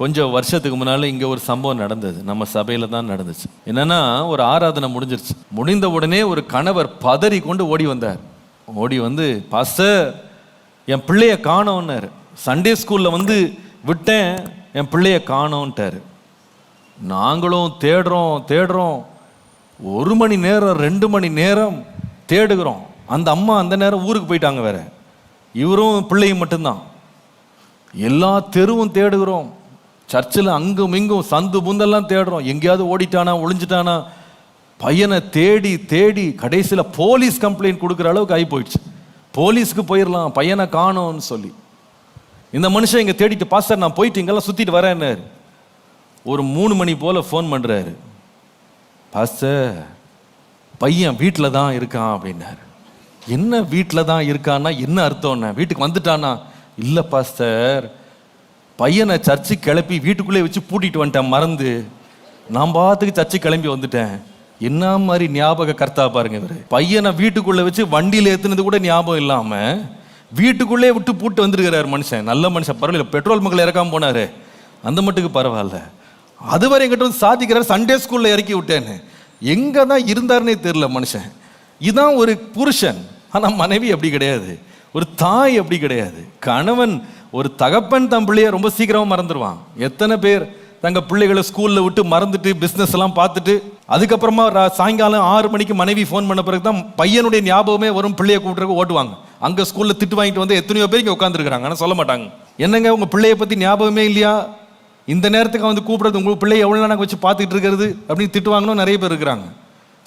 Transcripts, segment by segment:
கொஞ்சம் வருஷத்துக்கு முன்னால் இங்கே ஒரு சம்பவம் நடந்தது. நம்ம சபையில் தான் நடந்துச்சு. என்னென்னா ஒரு ஆராதனை முடிஞ்சிருச்சு. முடிந்த உடனே ஒரு கணவர் பதறி கொண்டு ஓடி வந்தார். ஓடி வந்து பாஸ்டர் என் பிள்ளைய காணோன்னாரு சண்டே ஸ்கூலில் வந்து விட்டேன் என் பிள்ளைய காணோன்ட்டார் நாங்களும் தேடுறோம் தேடுறோம். ஒரு மணி நேரம் ரெண்டு மணி நேரம் தேடுகிறோம். அந்த அம்மா அந்த நேரம் ஊருக்கு போயிட்டாங்க வேற. இவரும் பிள்ளையும் மட்டும்தான். எல்லா தெருவும் தேடுகிறோம். சர்ச்சில் அங்கும் இங்கும் சந்து புந்தெல்லாம் தேடுறோம். எங்கேயாவது ஓடிட்டானா ஒளிஞ்சிட்டானா? பையனை தேடி தேடி கடைசியில் போலீஸ் கம்ப்ளைண்ட் கொடுக்குற அளவுக்கு ஆகி போயிடுச்சு போலீஸ்க்கு போயிடலாம் பையனை காணோம்னு சொல்லி. இந்த மனுஷன் இங்கே தேடிட்டு பாஸ்டர் நான் போயிட்டு இங்கெல்லாம் சுற்றிட்டு வரேன்னாரு. ஒரு மூணு மணி போல் ஃபோன் பண்ணுறாரு பாஸ்டர் பையன் வீட்டில் தான் இருக்கான் அப்படின்னாரு. என்ன வீட்டில் தான் இருக்கான்னா என்ன அர்த்தம்னா வீட்டுக்கு வந்துட்டானா? இல்லை பாஸ்டர். பையனை சர்ச்சு கிளப்பி வீட்டுக்குள்ளே வச்சு பூட்டிட்டு வந்துட்டேன் மறந்து. நான் பார்த்துக்கு சர்ச்சு கிளம்பி வந்துட்டேன். என்ன மாதிரி ஞாபக கர்த்தா பாருங்க இவர். பையனை வீட்டுக்குள்ளே வச்சு வண்டியில் ஏற்றுனது கூட ஞாபகம் இல்லாமல் வீட்டுக்குள்ளே விட்டு பூட்டு வந்திருக்கிறாரு மனுஷன். நல்ல மனுஷன். பரவாயில்ல பெட்ரோல் மக்கள் இறக்காம போனாரு. அந்த மட்டுக்கு பரவாயில்ல. அதுவரை என்கிட்ட வந்து சாதிக்கிறார் சண்டே ஸ்கூலில் இறக்கி விட்டேன்னு. எங்கே தான் இருந்தாருன்னே தெரில மனுஷன். இதான் ஒரு புருஷன். ஆனால் மனைவி அப்படி கிடையாது. ஒரு தாய் அப்படி கிடையாது. கணவன் ஒரு தகப்பன் தன் பிள்ளைய ரொம்ப சீக்கிரமாக மறந்துடுவான் எத்தனை பேர் தங்க பிள்ளைகளை ஸ்கூலில் விட்டு மறந்துட்டு பிஸ்னஸ் எல்லாம் பார்த்துட்டு அதுக்கப்புறமா ரா- சாயங்காலம் ஆறு மணிக்கு மனைவி ஃபோன் பண்ண பிறகு தான் பையனுடைய ஞாபகமே வரும் பிள்ளைய கூப்பிட்றதுக்கு ஓட்டுவாங்க. அங்கே ஸ்கூலில் திட்டு வாங்கிட்டு வந்து எத்தனையோ பேர் இங்கே உட்காந்துருக்குறாங்க ஆனால் சொல்ல மாட்டாங்க. என்னங்க உங்கள் பிள்ளைய பற்றி ஞாபகமே இல்லையா? இந்த நேரத்துக்கு வந்து கூப்பிடுறது உங்களுக்கு பிள்ளைய எவ்வளோ நேரம் வச்சு பார்த்துக்கிட்டு இருக்கிறது அப்படின்னு வாங்கணும் நிறைய பேர் இருக்கிறாங்க.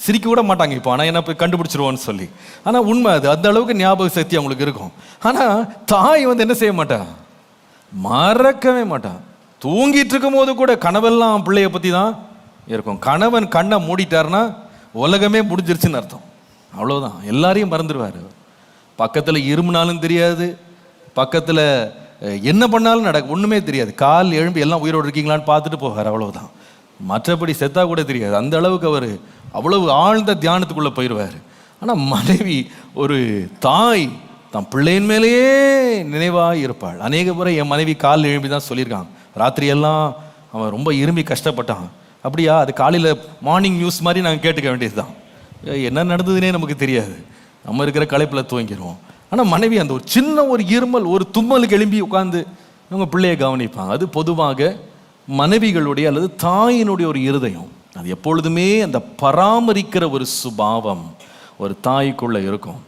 சிரிக்க கூட மாட்டாங்க இப்போ. ஆனால் என்ன போய் கண்டுபிடிச்சிருவோன்னு சொல்லி. ஆனால் உண்மை அது. அந்த அளவுக்கு ஞாபக சக்தி அவங்களுக்கு இருக்கும். ஆனால் தாய் வந்து என்ன செய்ய மாட்டான் மறக்கவே மாட்டான் தூங்கிட்டு இருக்கும் போது கூட கனவெல்லாம் பிள்ளைய பற்றி தான் இருக்கும். கணவன் கண்ணை மூடிட்டாருன்னா உலகமே முடிஞ்சிருச்சுன்னு அர்த்தம். அவ்வளோதான் எல்லாரையும் மறந்துடுவார். பக்கத்தில் இருமுனாலும் தெரியாது. பக்கத்தில் என்ன பண்ணாலும் நடக்கும் ஒன்றுமே தெரியாது. கால் எழும்பி எல்லாம் உயிரோடு இருக்கீங்களான்னு பார்த்துட்டு போவார். அவ்வளோதான் மற்றபடி செத்தா கூட தெரியாது. அந்த அளவுக்கு அவர் அவ்வளவு ஆழ்ந்த தியானத்துக்குள்ளே போயிடுவார் ஆனால் மனைவி ஒரு தாய் தன் பிள்ளையின் மேலேயே நினைவாக இருப்பாள். அநேக முறை என் மனைவி காலில் எழும்பி தான் சொல்லியிருக்காங்க. ராத்திரியெல்லாம் அவன் ரொம்ப இரும்பி கஷ்டப்பட்டான். அப்படியா அது காலையில் மார்னிங் நியூஸ் மாதிரி நாங்கள் கேட்டுக்க வேண்டியது தான் என்ன நடந்ததுன்னே நமக்கு தெரியாது. நம்ம இருக்கிற களைப்பில் துவங்கிடுவோம் ஆனால் மனைவி அந்த ஒரு சின்ன ஒரு இருமல் ஒரு தும்மலுக்கு எழும்பி உட்காந்து இவங்க பிள்ளையை கவனிப்பாங்க. அது பொதுவாக மனைவிகளுடைய அல்லது தாயினுடைய ஒரு இருதயம். அது எப்பொழுதுமே அந்த பராமரிக்கிற ஒரு சுபாவம் ஒரு தாய்க்குள்ளே இருக்கும்.